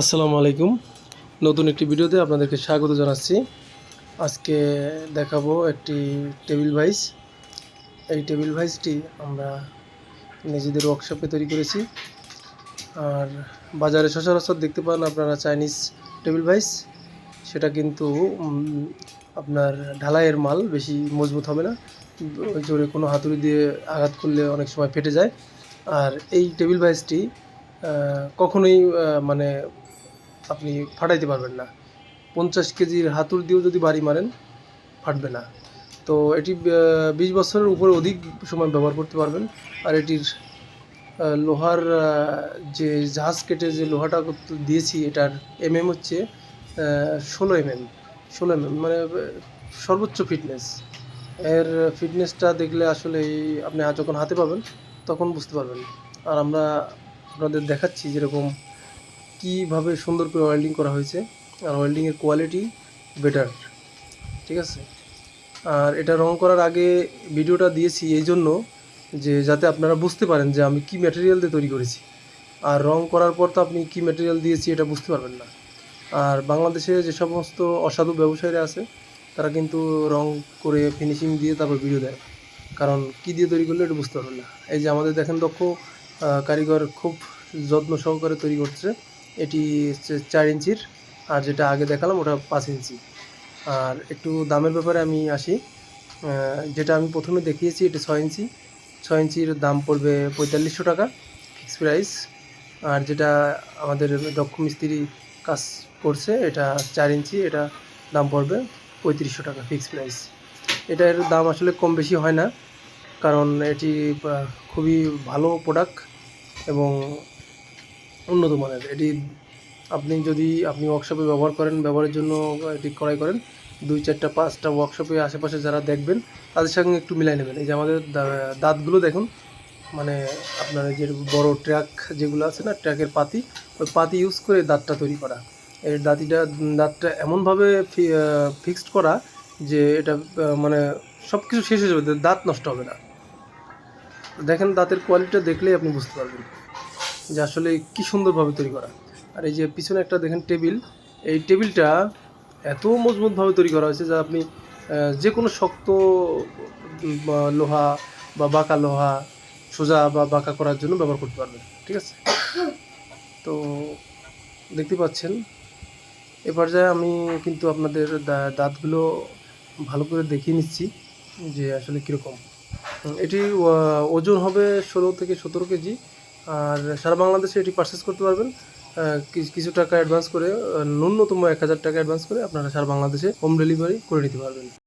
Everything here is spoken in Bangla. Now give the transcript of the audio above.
আসসালামু আলাইকুম। নতুন একটি ভিডিওতে আপনাদেরকে স্বাগত জানাচ্ছি। আজকে দেখাবো একটি টেবিল ভাইস। এই টেবিল ভাইসটি আমরা নিজেদের ওয়ার্কশপে তৈরি করেছি। আর বাজারে সচরাচর দেখতে পান আপনারা চাইনিজ টেবিল ভাইস। সেটা কিন্তু আপনার ঢালাইয়ের মাল, বেশি মজবুত হবে না। জোরে কোনো হাতুড়ি দিয়ে আঘাত করলে অনেক সময় ফেটে যায়। আর এই টেবিল ভাইসটি কখনোই মানে আপনি ফাটাইতে পারবেন না। পঞ্চাশ কেজির হাতুর দিয়েও যদি বাড়ি মারেন, ফাটবে না। তো এটি বিশ বছরের উপরে অধিক সময় ব্যবহার করতে পারবেন। আর এটির লোহার যে জাহাজ কেটে যে লোহাটা দিয়েছি, এটার এম এম হচ্ছে ষোলো এমএম ষোলো এমএম মানে সর্বোচ্চ ফিটনেস এর ফিটনেসটা দেখলে আসলে আপনি যখন হাতে পাবেন, তখন বুঝতে পারবেন। আর আমরা আপনাদের দেখাচ্ছি যেরকম কীভাবে সুন্দর করে ওয়েল্ডিং করা হয়েছে, আর ওয়েল্ডিংয়ের কোয়ালিটি বেটার ঠিক আছে? আর এটা রং করার আগে ভিডিওটা দিয়েছি এই জন্য যে যাতে আপনারা বুঝতে পারেন যে আমি কি ম্যাটেরিয়াল দিয়ে তৈরি করেছি। আর রং করার পর তো আপনি কি ম্যাটেরিয়াল দিয়েছি এটা বুঝতে পারবেন না। আর বাংলাদেশে যে সমস্ত অসাধু ব্যবসায়ীরা আছে, তারা কিন্তু রং করে ফিনিশিং দিয়ে তারপর ভিডিও দেয়। কারণ কি দিয়ে তৈরি করলে এটা বুঝতে পারবেন না। এই যে আমাদের দেখেন দক্ষ কারিগর খুব যত্ন সহকারে তৈরি করছে। এটি চার ইঞ্চির, আর যেটা আগে দেখালাম ওটা পাঁচ ইঞ্চি। আর একটু দামের ব্যাপারে আমি আসি। যেটা আমি প্রথমে দেখিয়েছি, এটা ছয় ইঞ্চি। ছয় ইঞ্চির দাম পড়বে পঁয়তাল্লিশশো টাকা ফিক্স প্রাইস। আর যেটা আমাদের দক্ষ মিস্ত্রি কাজ করছে, এটা চার ইঞ্চি, এটা দাম পড়বে পঁয়ত্রিশশো টাকা ফিক্স প্রাইস। এটার দাম আসলে কম বেশি হয় না, কারণ এটি খুবই ভালো প্রোডাক্ট এবং উন্নত মানের। এটি আপনি যদি আপনি ওয়ার্কশপে ব্যবহার করেন, ব্যবহারের জন্য এটি ক্রয় করেন। দুই চারটা, পাঁচটা ওয়ার্কশপে আশেপাশে যারা দেখবেন, তাদের সঙ্গে একটু মিলাই নেবেন। এই যে আমাদের দাঁতগুলো দেখুন মানে আপনার যে বড় ট্র্যাক যেগুলো আছে না ট্র্যাকের পাতি, ওই পাতি ইউজ করে দাঁতটা তৈরি করা। এই দাঁতিটা, দাঁতটা এমনভাবে ফিক্সড করা যে এটা মানে সব কিছু শেষ হয়ে যাবে, দাঁত নষ্ট হবে না। দেখেন দাঁতের কোয়ালিটিটা দেখলেই আপনি বুঝতে পারবেন। যে আসলে কি সুন্দরভাবে তৈরি করা। আর এই যে পিছনে একটা দেখেন টেবিল, এই টেবিলটা এত মজবুতভাবে তৈরি করা হয়েছে যা আপনি যে কোনো শক্ত লোহা বা বাঁকা লোহা সোজা বা বাঁকা করার জন্য ব্যবহার করতে পারবেন, ঠিক আছে? তো দেখতে পাচ্ছেন, এ পর্যায়ে আমি কিন্তু আপনাদের দাঁতগুলো ভালো করে দেখিয়ে নিচ্ছি যে আসলে কীরকম। এটি ওজন হবে ষোলো থেকে সতেরো কেজি আর সারা বাংলাদেশে এটি পারচেস করতে পারবেন। কিছু- টাকা অ্যাডভান্স করে ন্যূনতম এক হাজার টাকা অ্যাডভান্স করে আপনারা সারা বাংলাদেশে হোম ডেলিভারি করে নিতে পারবেন।